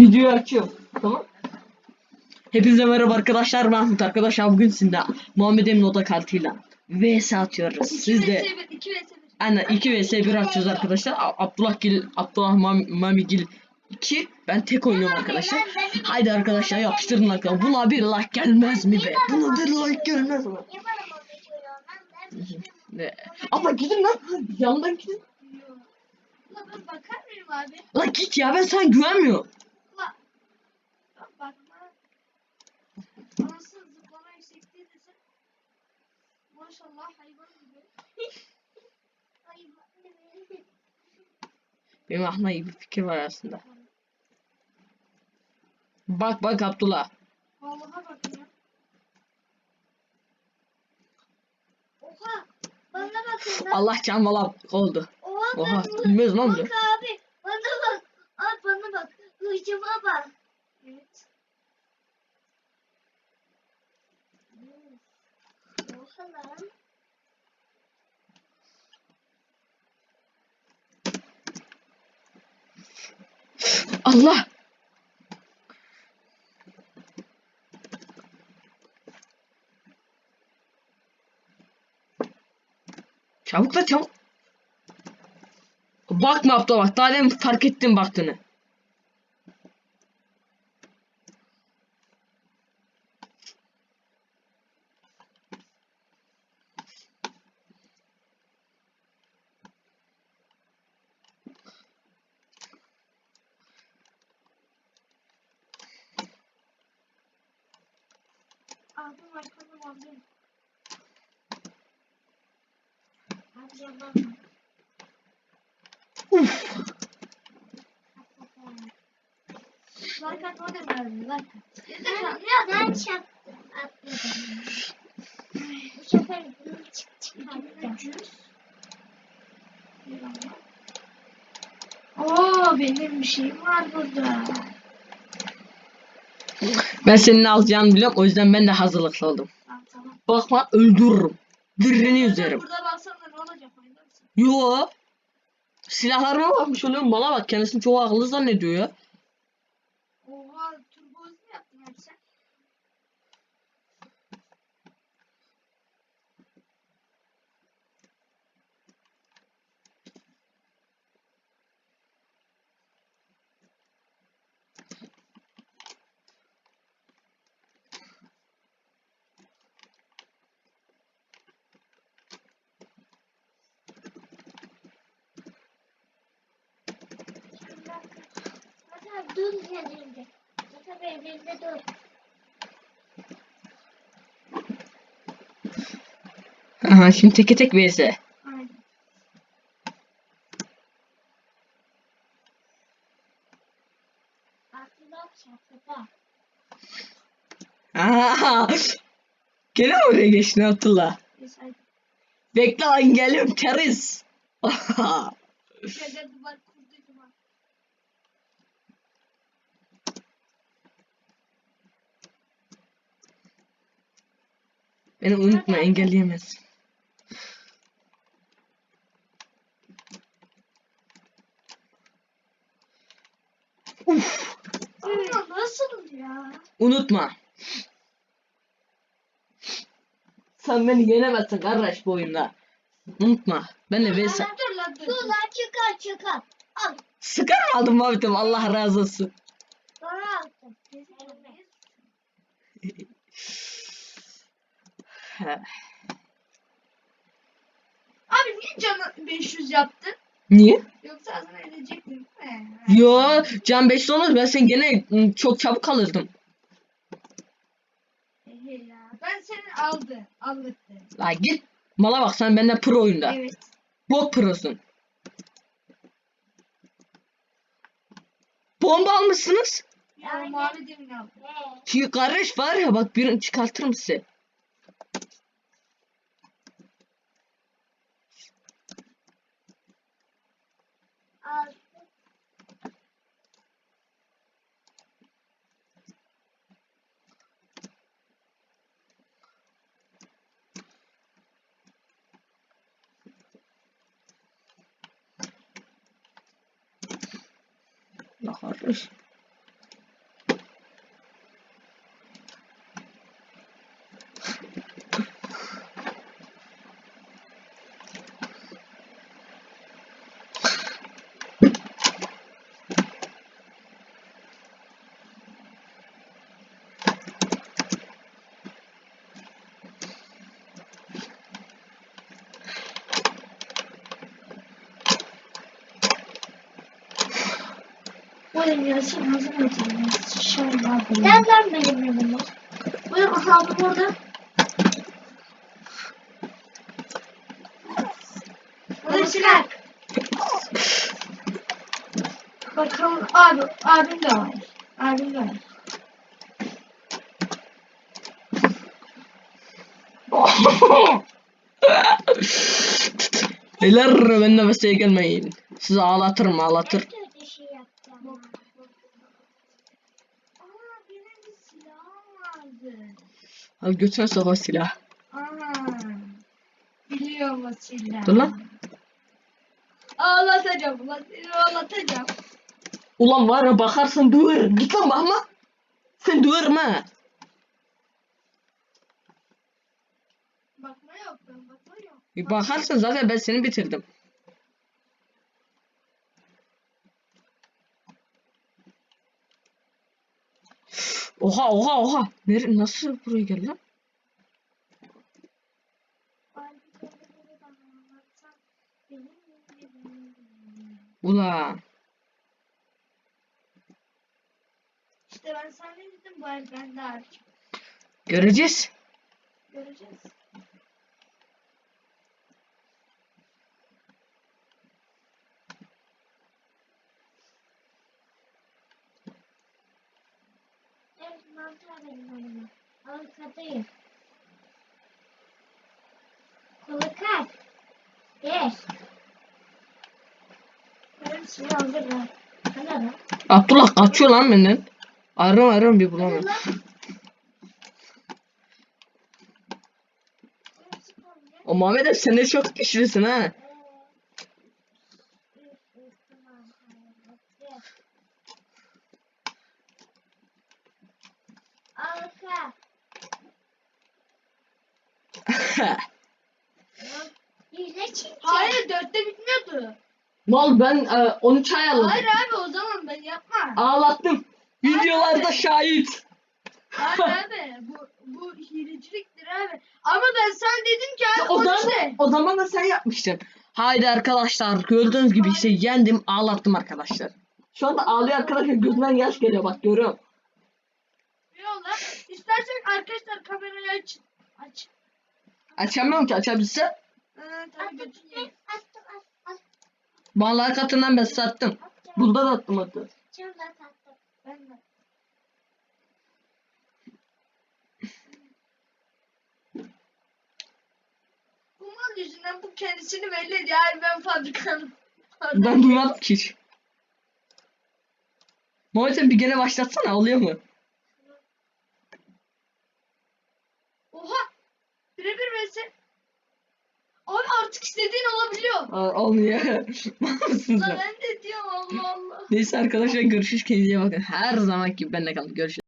Videoyu açıyorum. Tamam. Hepinize merhaba arkadaşlar. Mahmut arkadaşlar bugün sizinle Muhammed Emin Oda kartıyla VS atıyoruz. Siz de 2 vs 1. aynen 2 vs 1 atıyoruz arkadaşlar. A- Abdullah Gil, Abdullah Mam Mami Gil 2. Ben tek oynuyorum arkadaşlar. Haydi arkadaşlar yapıştırın arkadaşlar. Buna bir like gelmez mi be? Buna bir like gelmez mi? Ben Ne? Abla gidin lan. Yanından gidin. Ben bakar mıyım abi? Lan git ya ben sana güvenmiyorum. Ulan. Bak bakma. Anasını zıplama yüksekliği desen. Maşallah hayvan gibi. Ay, Benim aklımda iyi bir fikir var aslında. Bak bak Abdullah. Vallahi bak ya. Oha. Bana bakın. Allah can valla oldu. Oha. Oha bilmez lan bu. Bak abi. Bana bak. Abi bana bak. Hıcıma bak. Evet. Lan. Allah. Çabuk da çabuk. Bakma Abdullah bak. Daha demin fark ettim baktığını. Aldım arkamdan aldım. Amca bak. Uf. Like atma da verdim. Like at. Ben, ben çaktım. Atladım. Bu sefer bunu çık çıkarttım. Oo benim bir şeyim var burada. Ben senin alacağını biliyorum. O yüzden ben de hazırlıklı oldum. Tamam tamam. Bakma öldürürüm. Dirini üzerim. Burada baksana ne olacak oyunda mısın? Yo. Silahlarıma bakmış oluyorum. Bana bak kendisini çok akıllı zannediyor ya. Oha turbo hız mı yaptın abi sen? Zaten dur yerinde. Zaten evlerinde dur. Aha şimdi teke tek vs. Aha. Gene oraya geçtin Abdullah? Bekle lan geliyorum keriz. Beni unutma engelleyemez. Uf, Ama nasıl ya? unutma. Sen beni yenemezsin kardeş bu oyunda. Unutma. Ben de vs. Dur lan dur. Dur lan çıkar çıkar. Al. Sıkar mı aldım Muhammed'im Allah razı olsun. Bana attın. Abi niye canı 500 yaptın? Niye? Yoksa ağzına edecektin. He. Yo can 5 olmaz ben sen gene ım, çok çabuk alırdım. Ehe ya. Ben seni aldı. Aldıktı. La git. Mala bak sen benden pro oyunda. Evet. Bok prosun. Bomba almışsınız. Ya mavi demin aldı. Ki kardeş var ya bak birini çıkartırım size. Al. Oynuyorsun hazır mısın? İnşallah. Gel lan benim yanıma. Buyurun hesabım orada. Hadi silah. Bakalım abi, abim de var. Abim de var. Beyler ben nefese gelmeyin. Sizi ağlatırım ağlatır. Al götüne sok o silah. Aa. Biliyorum o silahı. Dur lan. Ağlatacağım. Ulan ağlatacağım. Ulan var ya bakarsın dur. Git lan bakma. Sen durma. Bakma yok ben bakma yok. Bir bakarsın zaten ben seni bitirdim. Oha oha oha. Nere, nasıl buraya geldi lan? Ula. İşte ben sana ne dedim bu el bende hariç. Göreceğiz. Göreceğiz. Mantığa benim yanıma. Avukatıyım. Avukat. Gel. Benim silah hazır lan. Bana da. Abdullah kaçıyor lan benden. Arıyorum arıyorum bir bulamıyorum. O Muhammed abi sen de çok güçlüsün ha. Yüzde çirkin. Hayır dörtte bitmiyordu. Mal ben e, 13 ay aldım. Hayır abi o zaman ben yapma. Ağlattım. Videolarda şahit. Hayır abi bu, bu hileciliktir abi. Ama ben sana dedim ki abi O o zaman, işte. o zaman da sen yapmıştın. Haydi arkadaşlar gördüğünüz gibi işte yendim ağlattım arkadaşlar. Şu anda ağlıyor arkadaşlar gözünden yaş geliyor bak görüyorum. Yolla. İstersen arkadaşlar kamerayı aç. Aç. Açamıyorum ki açabilse. Bağlar katından ben sattım. attım. Bunda da attım hatta. Şurada attım. Ben de. Bu mal yüzünden bu kendisini belli ediyor. Ben fabrikanın. Ben duymadım ki hiç. Muhammed bir gene başlatsana oluyor mu? Oha! Birebir vs. Abi artık istediğin olabiliyor. Aa, olmuyor. Mal mısın Lan sen? ben de diyorum Allah Allah. Neyse arkadaşlar görüşürüz kendinize bakın. Her zaman gibi benimle kalın. Görüşürüz.